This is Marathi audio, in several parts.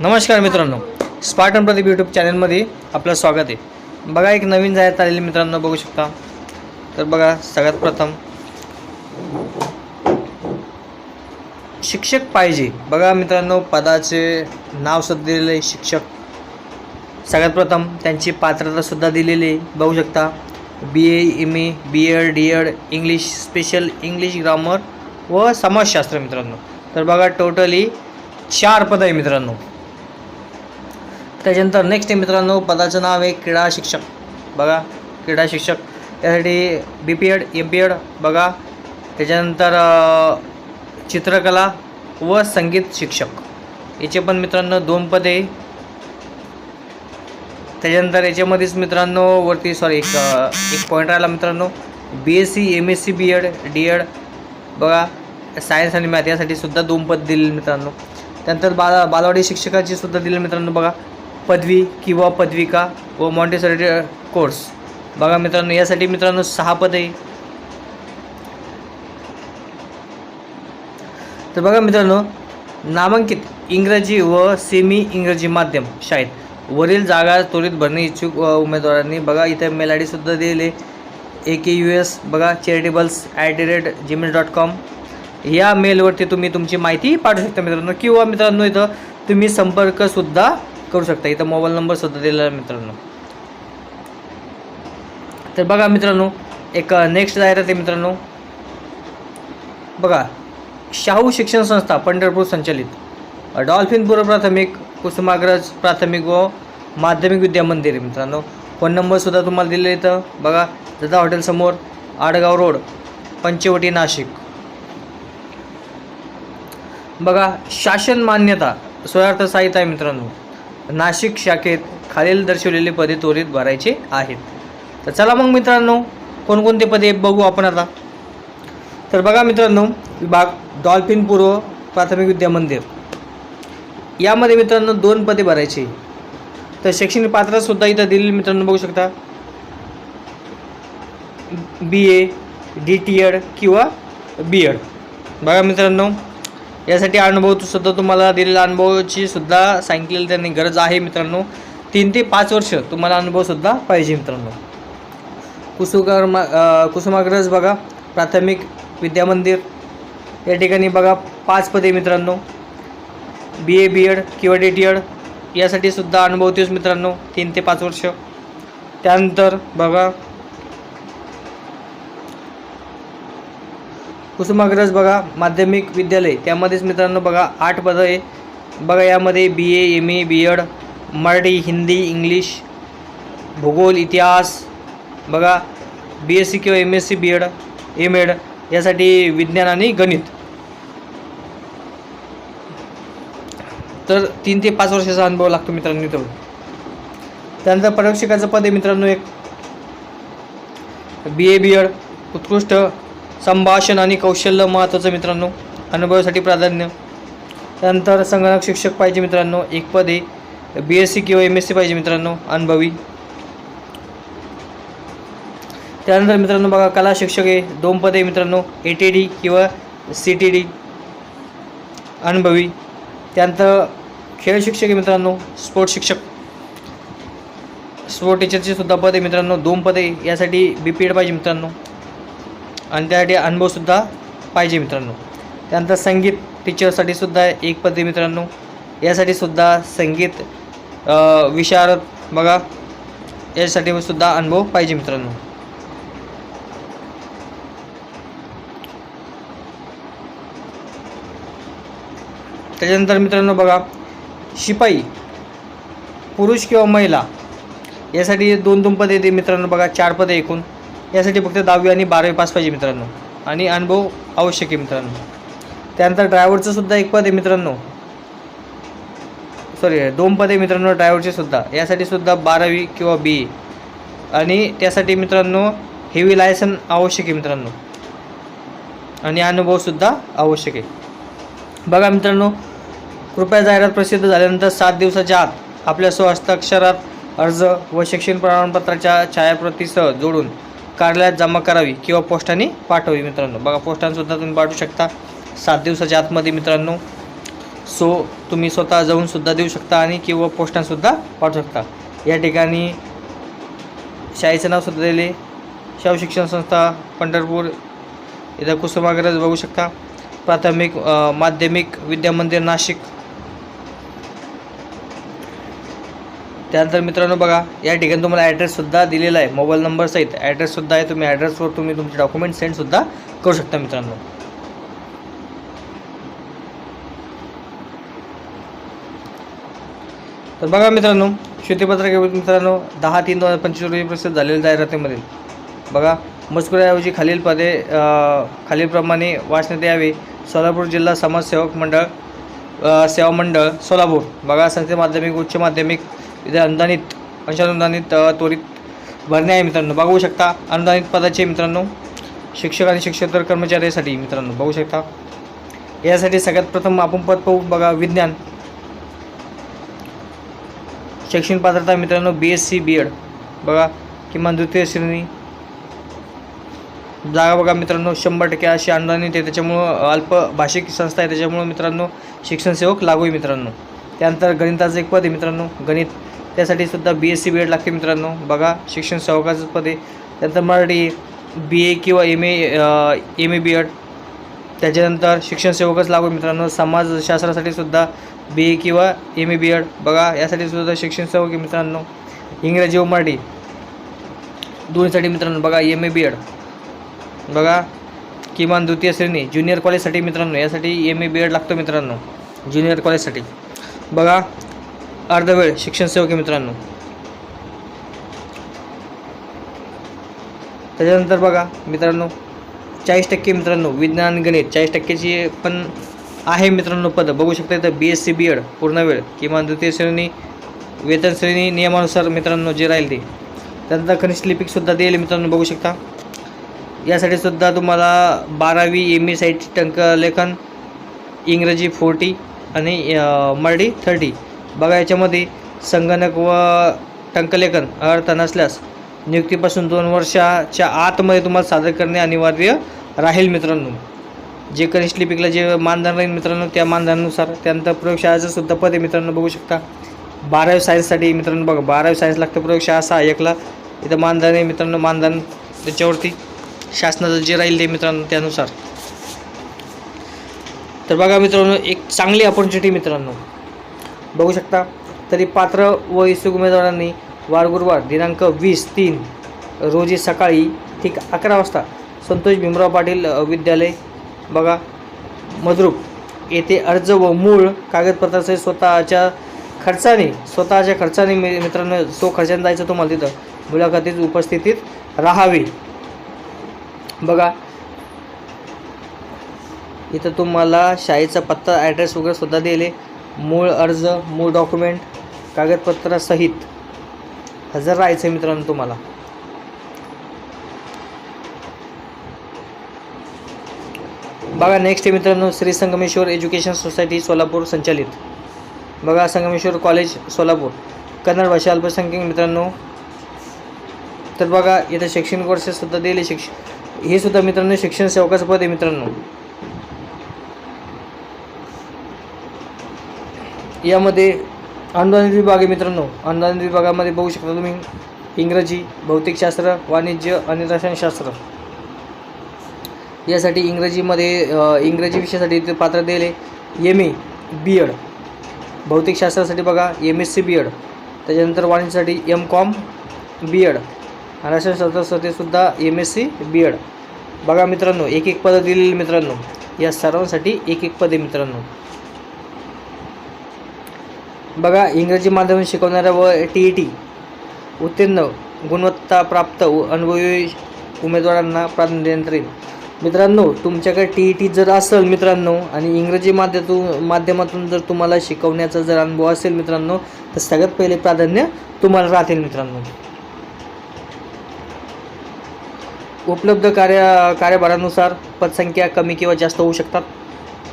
नमस्कार मित्रांनो. स्पार्टन प्रदीप यूट्यूब चॅनलमध्ये आपलं स्वागत आहे. बघा एक नवीन जाहिरात आलेली मित्रांनो बघू शकता. तर बघा सगळ्यात प्रथम शिक्षक पाहिजे. बघा मित्रांनो पदाचे नाव सुद्धा दिलेलं आहे शिक्षक. सगळ्यात प्रथम त्यांची पात्रतासुद्धा दिलेली आहे बघू शकता. B A M A B Ed D Ed English special English grammar व समाजशास्त्र मित्रांनो. तर बघा टोटली चार पद आहे मित्रांनो. त्याच्यानंतर नेक्स्ट आहे मित्रांनो पदाचं नाव आहे क्रीडा शिक्षक. बघा क्रीडा शिक्षक. त्यासाठी B P Ed M P Ed बघा. त्याच्यानंतर चित्रकला व संगीत शिक्षक. याचे पण मित्रांनो दोन पदे. त्याच्यानंतर याच्यामध्येच मित्रांनो वरती सॉरी एक एक पॉईंट राहिला मित्रांनो. B S C M S C B Ed D Ed बघा. सायन्स आणि मॅथ यासाठी सुद्धा दोन पद दिले मित्रांनो. त्यानंतर बाला बालवाडी शिक्षकाची सुद्धा दिलेली मित्रांनो बघा. पदवी किंवा पदविका व मॉन्टेसरी कोर्स बघा मित्रांनो यासाठी मित्रांनो सहा पद. आहे तर बघा मित्रांनो नामांकित इंग्रजी व सेमी इंग्रजी माध्यम शाळेत. वरील जागा त्वरित भरणे इच्छुक उमेदवारांनी बघा इथे मेल आय डीसुद्धा दिले ए के यू एस बघा charitables at the rate Gmail dot com या मेलवरती तुम्ही तुमची माहिती पाठवू शकता मित्रांनो. किंवा मित्रांनो इथं तुम्ही संपर्कसुद्धा करू शकता. इथं मोबाईल नंबरसुद्धा दिलेला आहे मित्रांनो. तर बघा मित्रांनो एक नेक्स्ट जाहिरात आहे मित्रांनो. बघा शाहू शिक्षण संस्था पंढरपूर संचलित. डॉल्फिनपूर प्राथमिक कुसुमाग्रज प्राथमिक व माध्यमिक विद्या मंदिर आहे मित्रांनो. फोन नंबरसुद्धा तुम्हाला दिले इथं. बघा दादा हॉटेलसमोर आडगाव रोड पंचवटी नाशिक. बघा शासन मान्यता सोयार्थ साहित्य आहे मित्रांनो. नाशिक शाखेत खालील दर्शवलेली पदे त्वरित भरायची आहेत. तर चला मग मित्रांनो कोणकोणते पदे बघू आपण आता. तर बघा मित्रांनो विभाग डॉल्फिन पूर्व प्राथमिक विद्या मंदिर. यामध्ये मित्रांनो दोन पदे भरायची. तर शैक्षणिक पात्रसुद्धा इथं दिलेली मित्रांनो बघू शकता. B A D T Ed किंवा बी एड बघा मित्रांनो यासाठी अनुभव सुद्धा तुम्हाला दिलेला अनुभवाची सुद्धा सांगितलेली त्यांनी गरज आहे मित्रांनो. तीन ते पाच वर्ष तुम्हाला अनुभवसुद्धा पाहिजे मित्रांनो. कुसुकर्मा कुसुमाग्रज बघा प्राथमिक विद्यामंदिर. या ठिकाणी बघा पाच पदे मित्रांनो. बी ए बी एड किंवा डी टी एड यासाठी सुद्धा अनुभव तेच मित्रांनो तीन ते पाच वर्ष. त्यानंतर बघा कुसुमाग्रज बघा माध्यमिक विद्यालय. त्यामध्येच मित्रांनो बघा आठ पदं आहे. बघा यामध्ये B A M A B Ed Marathi Hindi English भूगोल इतिहास बघा बी एस सी किंवा M S C B Ed M Ed यासाठी विज्ञान आणि गणित. तर तीन ते पाच वर्षाचा अनुभव लागतो मित्रांनो इथं. त्यानंतर परीक्षकाचं पद आहे मित्रांनो एक. बी ए बी एड उत्कृष्ट. संभाषण आणि कौशल्य महत्त्वाचं मित्रांनो. अनुभवासाठी प्राधान्य. त्यानंतर संगणक शिक्षक पाहिजे मित्रांनो. एक पद. आहे बी एस सी किंवा एम एस सी पाहिजे मित्रांनो. अनुभवी. त्यानंतर मित्रांनो बघा कला शिक्षक आहे दोन पदे मित्रांनो. ए टी डी किंवा सी टी डी अनुभवी. त्यानंतर खेळ शिक्षक आहे मित्रांनो. स्पोर्ट्स शिक्षक. स्पोर्ट टीचरची सुद्धा पद आहे मित्रांनो. दोन पदे. यासाठी बी पी एड पाहिजे मित्रांनो. आणि त्यासाठी अनुभवसुद्धा पाहिजे मित्रांनो. त्यानंतर संगीत टीचरसाठी सुद्धा एक पदवी मित्रांनो. यासाठी सुद्धा संगीत विशारद बघा. यासाठी सुद्धा अनुभव पाहिजे मित्रांनो. त्याच्यानंतर मित्रांनो बघा शिपाई पुरुष किंवा महिला यासाठी दोन दोन पदे येते मित्रांनो बघा चार पदे एकूण. यासाठी फक्त दहावी आणि बारावी पास पाहिजे मित्रांनो. आणि अनुभव आवश्यक आहे मित्रांनो. त्यानंतर ड्रायव्हरचं सुद्धा एक पद आहे मित्रांनो. सॉरी दोन पद आहे मित्रांनो ड्रायव्हरचे सुद्धा. यासाठी सुद्धा बारावी किंवा बी आणि त्यासाठी मित्रांनो हेवी लायसन आवश्यक आहे मित्रांनो. आणि अनुभवसुद्धा आवश्यक आहे. बघा मित्रांनो कृपया जाहिरात प्रसिद्ध झाल्यानंतर सात दिवसाच्या आत आपल्या स्वहस्ताक्षरात अर्ज व शिक्षण प्रमाणपत्राच्या छायाप्रतीसह जोडून कार्यालयात जमा करावी किंवा पोस्टाने पाठवावी मित्रांनो. बघा पोस्टानसुद्धा तुम्ही पाठवू शकता. सात दिवसाच्या आतमध्ये मित्रांनो सो तुम्ही स्वतः जाऊनसुद्धा देऊ शकता आणि किंवा पोस्टानसुद्धा पाठवू शकता. या ठिकाणी शाळेचं नाव सुद्धा दिले शाहू शिक्षण संस्था पंढरपूर इथं कुसुमाग्रज बघू शकता. प्राथमिक माध्यमिक विद्यामंदिर नाशिक त्यानंतर मित्रांनो बघा या ठिकाणी तुम्हाला ॲड्रेससुद्धा दिलेला आहे. मोबाईल नंबर सहित ॲड्रेससुद्धा आहे. तुम्ही ॲड्रेसवर तुम्ही तुमचे डॉक्युमेंट सेंडसुद्धा करू शकता मित्रांनो. तर बघा मित्रांनो श्वेतपत्रक मित्रांनो दहा तीन दोन हजार पंचवीस रोजी प्रसिद्ध झालेल्या जाहिरातीमधील. बघा मजकुराऐवजी खालील पदे खालीलप्रमाणे वाचण्यात यावे. सोलापूर जिल्हा समाजसेवक मंडळ सेवा मंडळ सोलापूर. बघा संस्थे माध्यमिक उच्च माध्यमिक इथे अनुदानित अंशानुदानित त्वरित भरणे आहे मित्रांनो. बघू शकता अनुदानित पदाचे मित्रांनो शिक्षक आणि शिक्षकेतर कर्मचाऱ्यासाठी मित्रांनो बघू शकता. यासाठी सगळ्यात प्रथम आपण पद पाहू बघा विज्ञान. शैक्षणिक पात्रता मित्रांनो B S C B Ed बघा किमान द्वितीय श्रेणी. जागा बघा मित्रांनो शंभर टक्के अशी अनुदानित आहे. त्याच्यामुळं अल्प भाषिक संस्था आहे. त्याच्यामुळं मित्रांनो शिक्षण सेवक लागू आहे मित्रांनो. त्यानंतर गणिताचं एक पद आहे मित्रांनो गणित. त्यासाठी सुद्धा B S C B Ed लागते मित्रांनो. बघा शिक्षण सेवकाचं पदे त्यानंतर मराठी बी ए किंवा M A M A B Ed त्याच्यानंतर शिक्षण सेवकच लागू मित्रांनो. समाजशास्त्रासाठी सुद्धा बी ए किंवा एम ए बी एड बघा यासाठी सुद्धा शिक्षण सेवक आहे मित्रांनो. इंग्रजी व मराठी. दोन्हीसाठी मित्रांनो बघा एम ए बी एड बघा किमान द्वितीय श्रेणी ज्युनियर कॉलेजसाठी मित्रांनो. यासाठी एम ए बी एड लागतो मित्रांनो. ज्युनियर कॉलेजसाठी बघा अर्धवेळ शिक्षण सेवकी मित्रांनो. त्याच्यानंतर बघा मित्रांनो चाळीस टक्के मित्रांनो विज्ञान गणित चाळीस टक्क्याची पण आहे मित्रांनो पद. बघू शकता इथं B S C B Ed पूर्ण वेळ किमान द्वितीय श्रेणी वेतन श्रेणी नियमानुसार मित्रांनो जे राहील ते. त्यानंतर कनिष्ठ लिपिकसुद्धा देईल मित्रांनो बघू शकता. यासाठी सुद्धा तुम्हाला बारावी एम साईटची साईट टंकलेखन इंग्रजी फोर्टी आणि मराठी थर्टी. बघा याच्यामध्ये संगणक व टंकलेखन अर्थ नसल्यास नियुक्तीपासून दोन वर्षाच्या आतमध्ये तुम्हाला सादर करणे अनिवार्य राहील मित्रांनो. जे कनिष्ठ लिपिकला जे मानधन राहील मित्रांनो त्या मानधनानुसार त्यानंतर प्रयोगशाळेचं सुद्धा पद आहे मित्रांनो बघू शकता. बारावी सायन्ससाठी मित्रांनो बघा बारावी सायन्स लागतं प्रयोगशाळा सहाय्यकला इथं मानधन आहे मित्रांनो मानधन त्याच्यावरती शासनाचं जे राहील ते मित्रांनो त्यानुसार. तर बघा मित्रांनो एक चांगली अपॉर्च्युनिटी मित्रांनो. बघू शकता. तरी पात्र व इच्छुक उमेदवारांनी वार गुरुवार दिनांक वीस तीन रोजी सकाळी ठीक अकरा वाजता संतोष भीमराव पाटील विद्यालय बघा मद्रुप येथे अर्ज व मूळ कागदपत्राचे स्वतःच्या खर्चाने स्वतःच्या खर्चाने मि- मित्रांनो तो खर्चाने जायचं तुम्हाला तिथं मुलाखतीत उपस्थितीत राहावे. बघा. इथं तुम्हाला शाळेचा पत्ता ॲड्रेस वगैरे सुद्धा दिले. मूळ अर्ज मूळ डॉक्युमेंट कागदपत्रासहित. हजर राहायचं आहे मित्रांनो तुम्हाला. बघा नेक्स्ट आहे मित्रांनो श्री संगमेश्वर एज्युकेशन सोसायटी सोलापूर संचालित. बघा संगमेश्वर कॉलेज सोलापूर. कन्नड भाषा अल्पसंख्याक मित्रांनो. तर बघा इथं शैक्षणिक वर्षसुद्धा दिले शिक्ष हे सुद्धा मित्रांनो शिक्षण सेवकाचं पद आहे मित्रांनो. यामध्ये अनुदानित विभाग आहे मित्रांनो. अनुदानित विभागामध्ये बघू शकता तुम्ही इंग्रजी भौतिकशास्त्र वाणिज्य आणि रसायनशास्त्र. यासाठी इंग्रजीमध्ये इंग्रजी विषयासाठी ते पात्र दिले एम ए बी एड भौतिकशास्त्रासाठी बघा M S C B Ed त्याच्यानंतर वाणिज्यासाठी एम कॉम बी एड रसायनशास्त्रासाठी सुद्धा M S C B Ed बघा मित्रांनो एक एक पदं दिलेली मित्रांनो. या सर्वांसाठी एक एक पदे मित्रांनो. बघा इंग्रजी माध्यम शिकवणाऱ्या व टी ई टी उत्तीर्ण गुणवत्ताप्राप्त व अनुभवी उमेदवारांना प्राधान्य देण्यात येईल. मित्रांनो तुमच्याकडे टी ई टी जर असेल मित्रांनो आणि इंग्रजी माध्यमातून माध्यमातून जर तुम्हाला शिकवण्याचा जर अनुभव असेल मित्रांनो तर सगळ्यात पहिले प्राधान्य तुम्हाला राहतील मित्रांनो. उपलब्ध कार्य कार्यभारानुसार पदसंख्या कमी किंवा जास्त होऊ शकतात.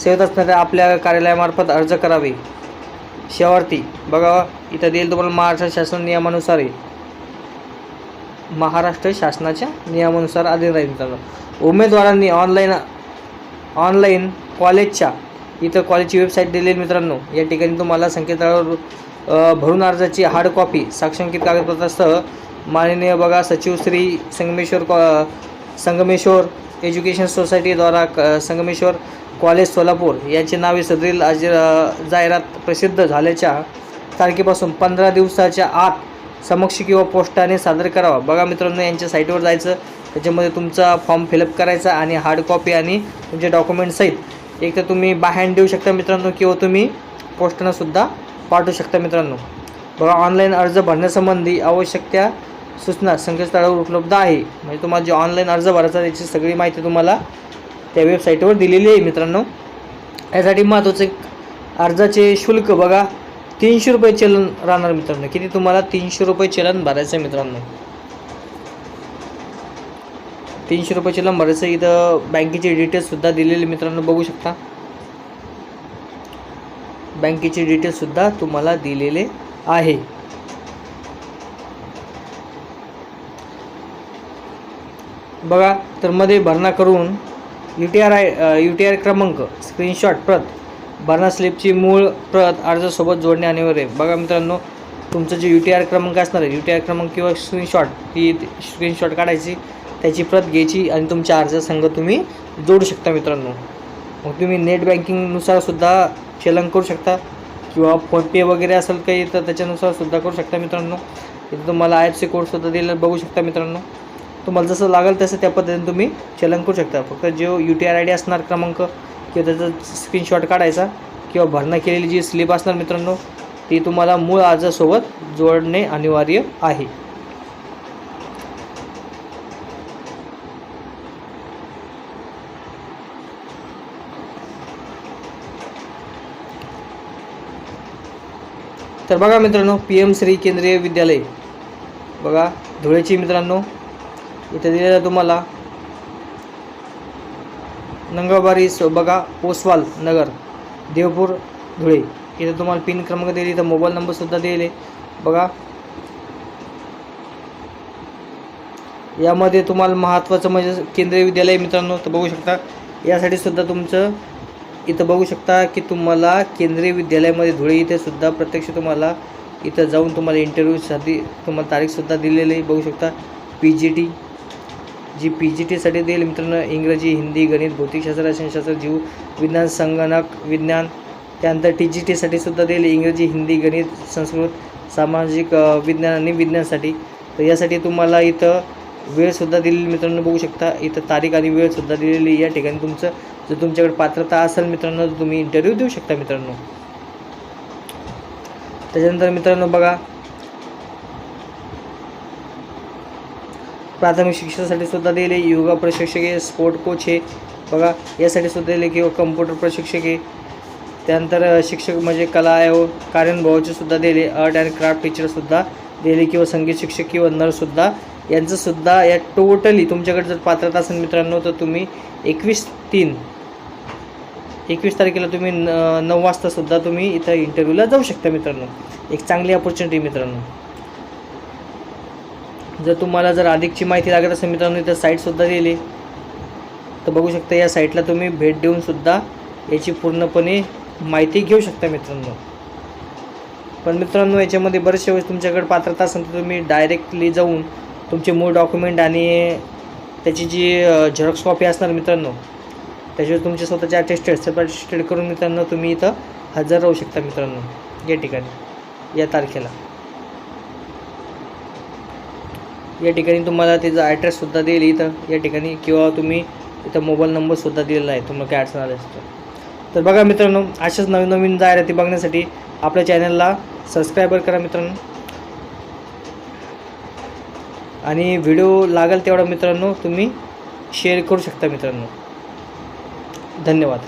सेवेत असणाऱ्या आपल्या कार्यालयामार्फत अर्ज करावे. शेवार्थी बघा इथं देईल तुम्हाला महाराष्ट्र शासन नियमानुसार आहे. महाराष्ट्र शासनाच्या नियमानुसार अधीन राहील मित्रांनो उमेदवारांनी ऑनलाईन ऑनलाईन कॉलेजच्या इथं कॉलेजची वेबसाईट दिलेली आहे मित्रांनो. या ठिकाणी तुम्हाला संकेतस्थळावर भरून अर्जाची हार्ड कॉपी साक्षांकित कागदपत्रासह माननीय बघा सचिव श्री संगमेश्वर कॉ संगमेश्वर एज्युकेशन सोसायटीद्वारा क संगमेश्वर कॉलेज सोलापूर यांचे नावे सदरील आज जाहिरात प्रसिद्ध झाल्याच्या तारखेपासून पंधरा दिवसाच्या आत समक्ष किंवा पोस्टाने सादर करावा. बघा मित्रांनो यांच्या साईटवर जायचं त्याच्यामध्ये तुमचा फॉर्म फिलअप करायचा आणि हार्ड कॉपी आणि तुमचे डॉक्युमेंटसहित एक तर तुम्ही बाय देऊ शकता मित्रांनो किंवा तुम्ही पोस्टानंसुद्धा पाठवू शकता मित्रांनो. बघा ऑनलाईन अर्ज भरण्यासंबंधी आवश्यक त्या सूचना संकेतस्थळावर उपलब्ध आहे. म्हणजे तुम्हाला जे ऑनलाईन अर्ज भरायचा त्याची सगळी माहिती तुम्हाला त्या वेबसाईटवर दिलेली आहे मित्रांनो. यासाठी महत्त्वाचं एक अर्जाचे शुल्क बघा. तीनशे रुपये चलन राहणार मित्रांनो. किती तुम्हाला? तीनशे रुपये चलन भरायचं आहे मित्रांनो. तीनशे रुपये चलन भरायचं इथं बँकेचे डिटेल्ससुद्धा दिलेले मित्रांनो. बघू शकता. बँकेचे डिटेल्ससुद्धा तुम्हाला दिलेले आहे. बघा तर मध्ये भरणा करून U T R I U T R क्रमांक स्क्रीनशॉट प्रत भरणा स्लिपची मूळ प्रत अर्जासोबत जोडणे अनिवार्य आहे. बघा मित्रांनो तुमचं जे यू टी आर क्रमांक असणार आहे यू टी आर क्रमांक किंवा स्क्रीनशॉट ही स्क्रीनशॉट काढायची त्याची प्रत घ्यायची आणि तुमच्या अर्जासंघ तुम्ही जोडू शकता मित्रांनो. मग तुम्ही नेट बँकिंगनुसार सुद्धा चलन करू शकता किंवा फोनपे वगैरे असेल काही तर त्याच्यानुसार सुद्धा करू शकता मित्रांनो. इथं तुम्हाला आय एफ सी कोडसुद्धा दिलेला बघू शकता मित्रांनो. तुम्हाला जसं लागेल तसं त्या पद्धतीने तुम्ही चलन करू शकता. फक्त जो U T R I D असणार क्रमांक किंवा त्याचा स्क्रीनशॉट काढायचा किंवा भरणा केलेली जी स्लिप असणार मित्रांनो ती तुम्हाला मूळ अर्जासोबत जोडणे अनिवार्य आहे. तर बघा मित्रांनो पी एम श्री केंद्रीय विद्यालय. बघा धुळेची मित्रांनो इथे दिलेलं आहे तुम्हाला नंगळबारी स बघा ओसवाल नगर देवपूर धुळे. इथं तुम्हाला पिन क्रमांक दिले इथं मोबाईल नंबरसुद्धा दिले बघा. यामध्ये तुम्हाला महत्त्वाचं म्हणजे केंद्रीय विद्यालय मित्रांनो तर बघू शकता. यासाठी सुद्धा तुमचं इथं बघू शकता की तुम्हाला केंद्रीय विद्यालयामध्ये धुळे इथे सुद्धा प्रत्यक्ष तुम्हाला इथं जाऊन तुम्हाला इंटरव्ह्यूसाठी तुम्हाला तारीखसुद्धा दिलेली बघू शकता. P G T G P G टीसाठी देईल. मित्रांनो इंग्रजी हिंदी गणित भौतिकशास्त्र रसायनशास्त्र जीव विज्ञान संगणक विज्ञान त्यानंतर टी जी टीसाठी सुद्धा देईल. इंग्रजी हिंदी गणित संस्कृत सामाजिक विज्ञान आणि विज्ञानसाठी. तर यासाठी तुम्हाला इथं वेळसुद्धा दिलेली मित्रांनो बघू शकता. इथं तारीख आणि वेळसुद्धा दिलेली या ठिकाणी तुमचं. जर तुमच्याकडे पात्रता असेल मित्रांनो तर तुम्ही इंटरव्ह्यू देऊ शकता मित्रांनो. त्याच्यानंतर मित्रांनो बघा प्राथमिक शिक्षणासाठी सुद्धा दिले योगा प्रशिक्षक आहे स्पोर्ट कोच आहे. बघा यासाठी सुद्धा दिले किंवा कम्प्युटर प्रशिक्षक आहे. त्यानंतर शिक्षक म्हणजे कला आयोग कार्यानुभवाचे सुद्धा दिले आर्ट अँड क्राफ्ट टीचरसुद्धा दिले किंवा संगीत शिक्षक किंवा नर्ससुद्धा यांचंसुद्धा या टोटली तुमच्याकडे जर पात्रता असेल मित्रांनो तर तुम्ही एकवीस तीन एकवीस तारखेला तुम्ही न नऊ वाजतासुद्धा तुम्ही इथं इंटरव्ह्यूला जाऊ शकता मित्रांनो. एक चांगली अपॉर्च्युनिटी मित्रांनो. जर तुम्हाला जर अधिकची माहिती लागत असेल मित्रांनो इथं साईटसुद्धा दिली. तर बघू शकता या साईटला तुम्ही भेट देऊनसुद्धा याची पूर्णपणे माहिती घेऊ शकता मित्रांनो. पण मित्रांनो याच्यामध्ये बरेचशे वेळेस तुमच्याकडे पात्रता असेल तर तुम्ही डायरेक्टली जाऊन तुमचे मूळ डॉक्युमेंट आणि त्याची जी झेरॉक्स कॉपी असणार मित्रांनो त्याच्यावर तुमचे स्वतःचे अटेस्टेड सेपरेट अटेस्टेड करून मित्रांनो तुम्ही इथं हजर राहू शकता मित्रांनो या ठिकाणी या तारखेला. या ठिकाणी तुम्हाला त्याचा ॲड्रेससुद्धा देईल इथं. या ठिकाणी किंवा तुम्ही इथं मोबाईल नंबरसुद्धा दिलेला आहे. तुम्हाला काय अडचण आली असतो तर. बघा मित्रांनो अशाच नवीन नवीन जाहिराती बघण्यासाठी आपल्या चॅनलला सबस्क्रायबर करा मित्रांनो. आणि व्हिडिओ लागेल तेवढा मित्रांनो तुम्ही शेअर करू शकता मित्रांनो. धन्यवाद.